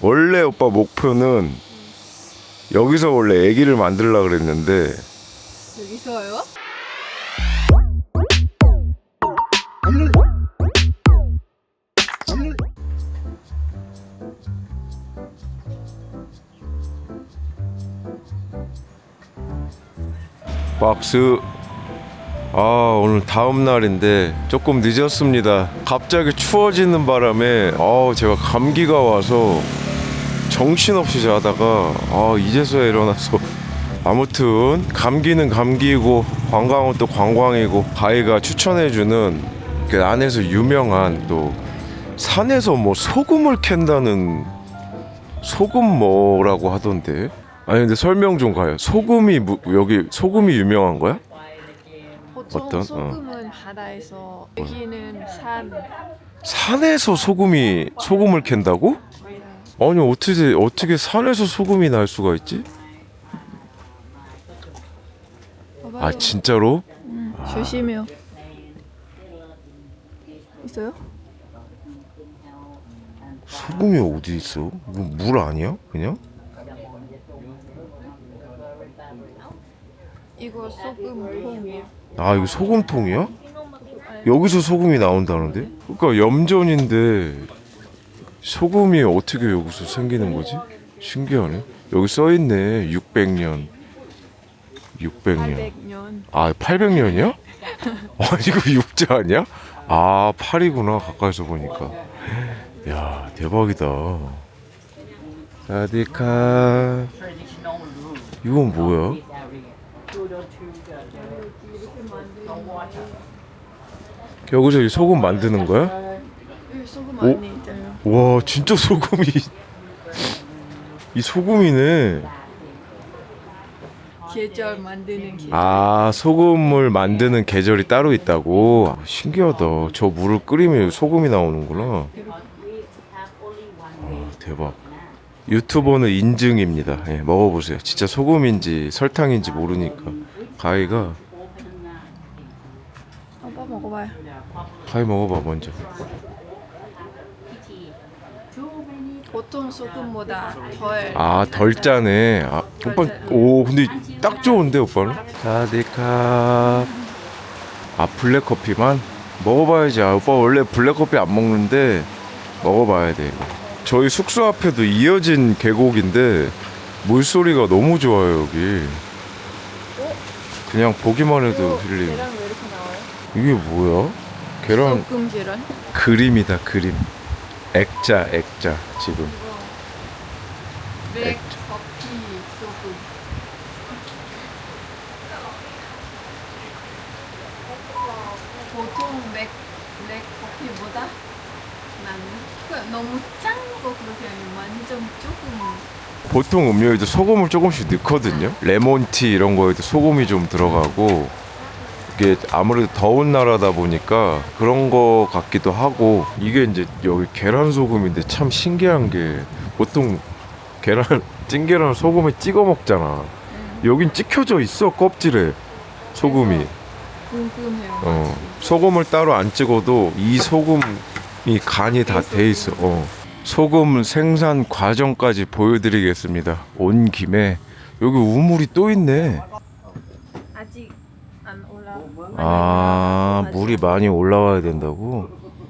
원래 오빠 목표는 여기서 원래 애기를 만들려고 그랬는데 여기서요? 박스 아 오늘 다음 날인데 조금 늦었습니다 갑자기 추워지는 바람에 아 제가 감기가 와서 정신없이 자다가 아 이제서야 일어나서 아무튼 감기는 감기고 관광은 또 관광이고 가희가 추천해주는 그 안에서 유명한 또 산에서 뭐 소금을 캔다는 소금 뭐라고 하던데 아니 근데 설명 좀 가요 소금이 무- 여기 소금이 유명한 거야? 보통 어떤? 어. 소금은 바다에서 여기는 산 산에서 소금이 소금을 캔다고? 아니 어떻게 어떻게 산에서 소금이 날 수가 있지? 봐봐요. 아 진짜로? 음, 조심해요 있어요? 소금이 어디 있어? 뭐, 물 아니야? 그냥? 이거 소금통이에요 아 이거 소금통이야? 여기서 소금이 나온다는데? 그러니까 염전인데 소금이 어떻게 여기서 생기는 거지? 신기하네. 여기 써 있네. 600년. 600년. 800년 아 800년이야? 아 이거 육자 아니야? 아 8이구나 가까이서 보니까 야 대박이다 사디카 이건 뭐야? 여기서 이 소금 만드는 거야? 여기 소금 오? 안에 와 진짜 소금이. 이 소금이네. 계절 만드는 계절. 아 소금을 만드는 계절이 따로 있다고? 아, 신기하다. 저 물을 끓이면 소금이 나오는구나. 아, 대박. 유튜버는 인증입니다. 예, 먹어보세요. 진짜 소금인지 설탕인지 모르니까. 가희가. 오빠 먹어봐요. 가희 먹어봐 먼저 보통 소금보다 덜 아 덜 짜네. 아, 오빠 오 근데 딱 좋은데 오빠는? 사디캅 아 블랙커피만? 먹어봐야지. 아 오빠 원래 블랙커피 안 먹는데 먹어봐야 돼 이거. 저희 숙소 앞에도 이어진 계곡인데 물소리가 너무 좋아요 여기. 그냥 보기만 해도 힐링 계란 왜 이렇게 나와요? 이게 뭐야? 계란 소금 계란? 그림이다 그림 액자 액자 지금. 맥, 커피, 소금. 보통 맥, 맥 커피보다 나는 그 너무 짠 거 그렇게 아니면 완전 조금. 보통 음료에도 소금을 조금씩 넣거든요. 레몬티 이런 거에도 소금이 좀 들어가고 이게 아무래도 더운 나라다 보니까 그런 거 같기도 하고 이게 이제 여기 계란 소금인데 참 신기한 게 보통 계란 찐계란 소금에 찍어 먹잖아. 여긴 찍혀져 있어 껍질에 소금이. 궁금해요. 어, 소금을 따로 안 찍어도 이 소금이 간이 다 돼 있어. 어. 소금 생산 과정까지 보여드리겠습니다. 온 김에 여기 우물이 또 있네. 올라. 아 물이 많이 올라와야 된다고.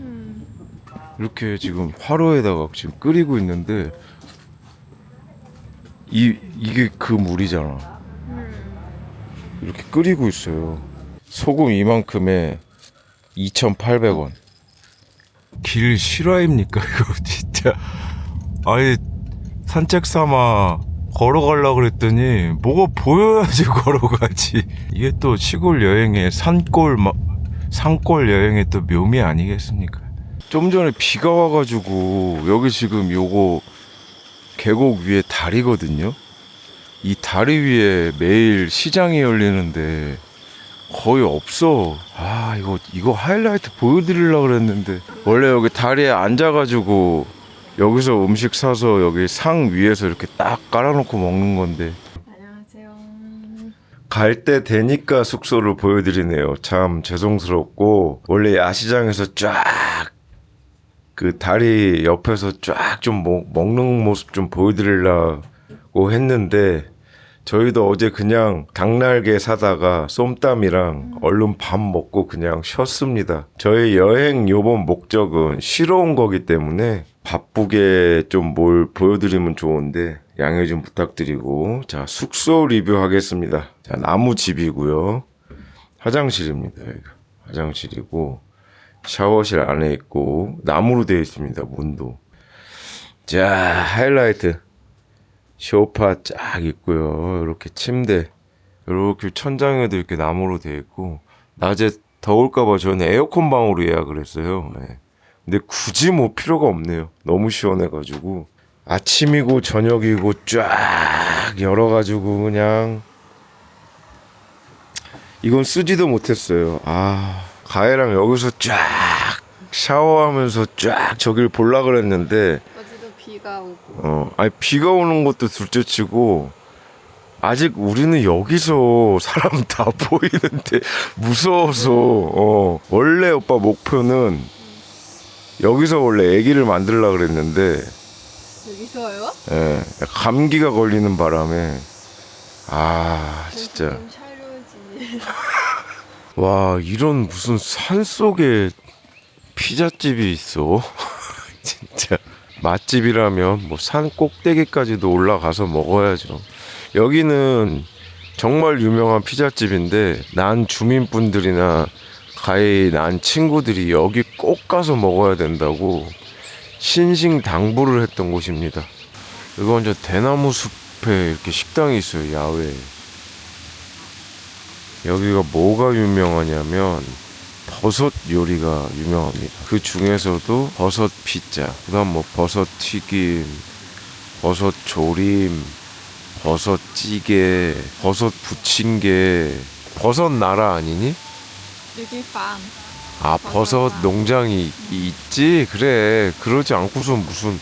음, 이렇게 지금 화로에다가 지금 끓이고 있는데 이 이게 그 물이잖아. 음. 이렇게 끓이고 있어요. 소금 이만큼에 2,800원. 길 실화입니까 이거 진짜? 아예 산책 삼아 걸어가려 그랬더니 뭐가 보여야지 걸어가지. 이게 또 시골 여행의 산골 마, 산골 여행의 또 묘미 아니겠습니까? 좀 전에 비가 와가지고 여기 지금 요거 계곡 위에 다리거든요. 이 다리 위에 매일 시장이 열리는데 거의 없어. 아 이거 이거 하이라이트 보여드리려고 그랬는데 원래 여기 다리에 앉아가지고 여기서 음식 사서 여기 상 위에서 이렇게 딱 깔아놓고 먹는 건데 안녕하세요. 갈 때 되니까 숙소를 보여드리네요. 참 죄송스럽고 원래 야시장에서 쫙 그 다리 옆에서 쫙 좀 먹는 모습 좀 보여드리려고 했는데 저희도 어제 그냥 닭날개 사다가 쏨땀이랑 얼른 밥 먹고 그냥 쉬었습니다. 저희 여행 요번 목적은 쉬러 온 거기 때문에 바쁘게 좀 뭘 보여드리면 좋은데 양해 좀 부탁드리고 자 숙소 리뷰하겠습니다. 자 나무 집이고요. 화장실입니다. 여기가 화장실이고 샤워실 안에 있고 나무로 되어 있습니다. 문도. 자 하이라이트 쇼파 쫙 있고요. 이렇게 침대 이렇게 천장에도 이렇게 나무로 되어 있고 낮에 더울까봐 저는 에어컨 방으로 예약을 했어요. 네. 근데 굳이 뭐 필요가 없네요. 너무 시원해가지고. 아침이고 저녁이고 쫙 열어가지고 그냥. 이건 쓰지도 못했어요. 아 가해랑 여기서 쫙 샤워하면서 쫙 저길 볼라 그랬는데. 어제도 비가 오고. 어, 아니 비가 오는 것도 둘째치고 아직 우리는 여기서 사람 다 보이는데 무서워서. 어 원래 오빠 목표는 여기서 원래 아기를 만들라 그랬는데 여기서요? 예, 감기가 걸리는 바람에 아 진짜 좀. 와 이런 무슨 산 속에 피자집이 있어 진짜 맛집이라면 뭐 산 꼭대기까지도 올라가서 먹어야죠 여기는 정말 유명한 피자집인데 난 주민분들이나 가히 난 친구들이 여기 꼭 가서 먹어야 된다고 신신 당부를 했던 곳입니다 이건 저 대나무 숲에 이렇게 식당이 있어요 야외에 여기가 뭐가 유명하냐면 버섯 요리가 유명합니다. 그 중에서도 버섯 피자, 그다음 뭐 버섯 튀김, 버섯 조림, 버섯 찌개, 버섯 부침개, 버섯 나라 아니니? 여기 팜. 아 버섯 버섯나. 농장이 있지 그래 그러지 않고서 무슨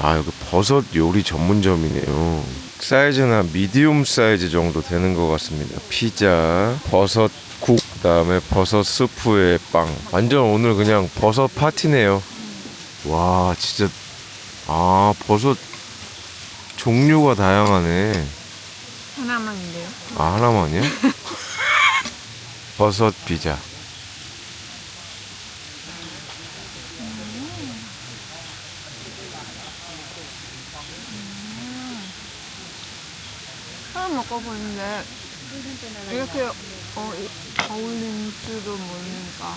아 여기 버섯 요리 전문점이네요 사이즈는 한 미디움 사이즈 정도 되는 것 같습니다 피자 버섯 국 그다음에 버섯 스프에 빵 완전 오늘 그냥 버섯 파티네요 와 진짜 아 버섯 종류가 다양하네 하나만인데요. 아 하나만이야? 버섯 피자 처음 먹어보는데 이렇게 어, 이- 어울린 줄도 모르니까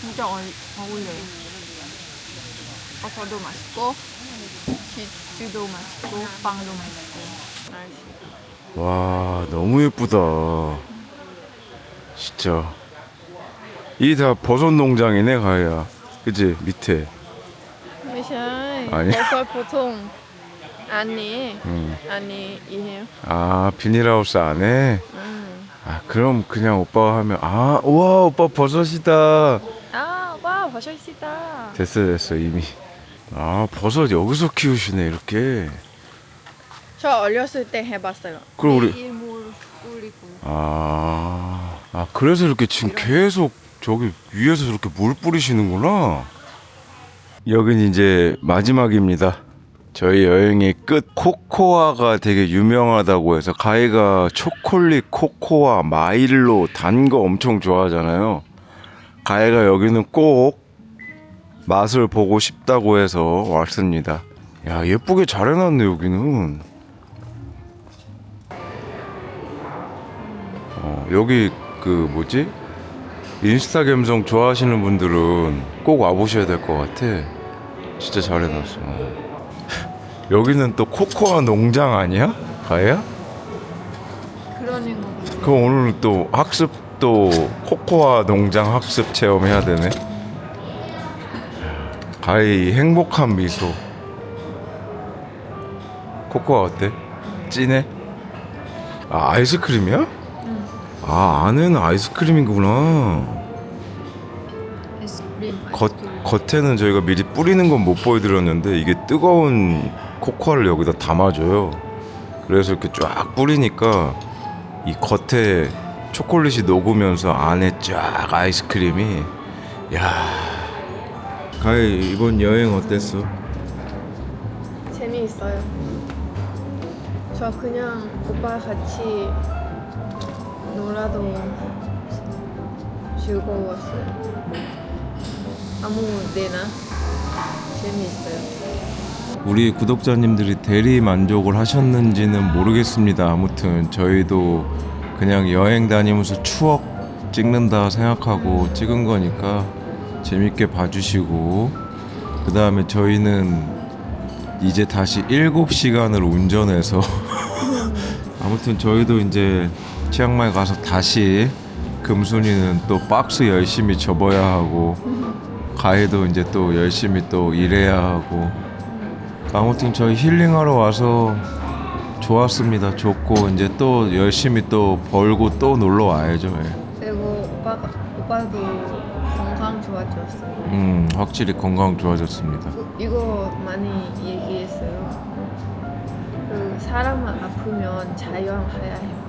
진짜 어, 어울려요. 버섯도 맛있고 치즈도 맛있고 빵도 맛있고. 와 너무 예쁘다 진짜 이 다 버섯 농장이네 가야 그지 밑에 ไม่ใช่ 아니. บอส보통อันนี้ 음. อันนี้이해요 아 비닐하우스 안에 음. 아 그럼 그냥 오빠가 하면 아와 오빠 버섯이다 아, 와, 버섯이다. 됐어 됐어 이미 아 버섯 여기서 키우시네 이렇게 저 어렸을 때 해봤어요. 그럼 우리- 일몰 뿌리고. 아, 아 그래서 이렇게 지금 계속 저기 위에서 저렇게 물 뿌리시는구나. 여긴 이제 마지막입니다. 저희 여행의 끝 코코아가 되게 유명하다고 해서 가이가 초콜릿 코코아 마일로 단 거 엄청 좋아하잖아요. 가이가 여기는 꼭 맛을 보고 싶다고 해서 왔습니다. 야 예쁘게 잘 해놨네 여기는. 어, 여기 그 뭐지 인스타 감성 좋아하시는 분들은 꼭 와보셔야 될 것 같아. 진짜 잘 해놨어. 여기는 또 코코아 농장 아니야? 가야? 그러는 거. 그럼 오늘 또 학습 또 코코아 농장 학습 체험해야 되네. 가히 행복한 미소. 코코아 어때? 진해? 아 아이스크림이야? 아 안에는 아이스크림이구나. 아이스크림. 겉 겉에는 저희가 미리 뿌리는 건 못 보여드렸는데 이게 뜨거운 코코아를 여기다 담아줘요. 그래서 이렇게 쫙 뿌리니까 이 겉에 초콜릿이 녹으면서 안에 쫙 아이스크림이 야 가희 이번 여행 어땠어? 재미있어요. 저 그냥 오빠 같이 놀아도 즐거웠어요. 아무 데나 재미있어요. 우리 구독자님들이 대리 만족을 하셨는지는 모르겠습니다. 아무튼 저희도 그냥 여행 다니면서 추억 찍는다 생각하고 찍은 거니까 재밌게 봐주시고 그 다음에 저희는 이제 다시 7시간을 운전해서 아무튼 저희도 이제 치앙마이 가서 다시 금순이는 또 박스 열심히 접어야 하고 가해도 이제 또 열심히 또 일해야 하고 아무튼 저희 힐링하러 와서 좋았습니다. 좋고 이제 또 열심히 또 벌고 또 놀러 와야죠. 예. 그리고 오빠가 오빠도 건강 좋아졌어요. 음 확실히 건강 좋아졌습니다. 그- 이거 많이 얘기했어요. 그 사람만 아프면 자연해야 해요.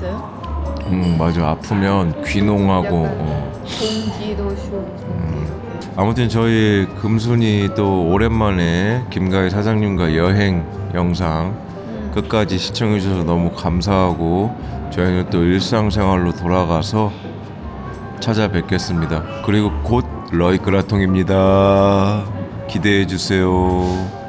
있어요? 음 맞아 아프면 귀농하고 약간 어. 공기도 좋은 공기 이렇게. 아무튼 저희 금순이 또 오랜만에 김가희 사장님과 여행 영상 음. 끝까지 시청해 주셔서 너무 감사하고 저희는 또 일상생활로 돌아가서 찾아뵙겠습니다. 그리고 곧 러이크라통입니다. 기대해 주세요.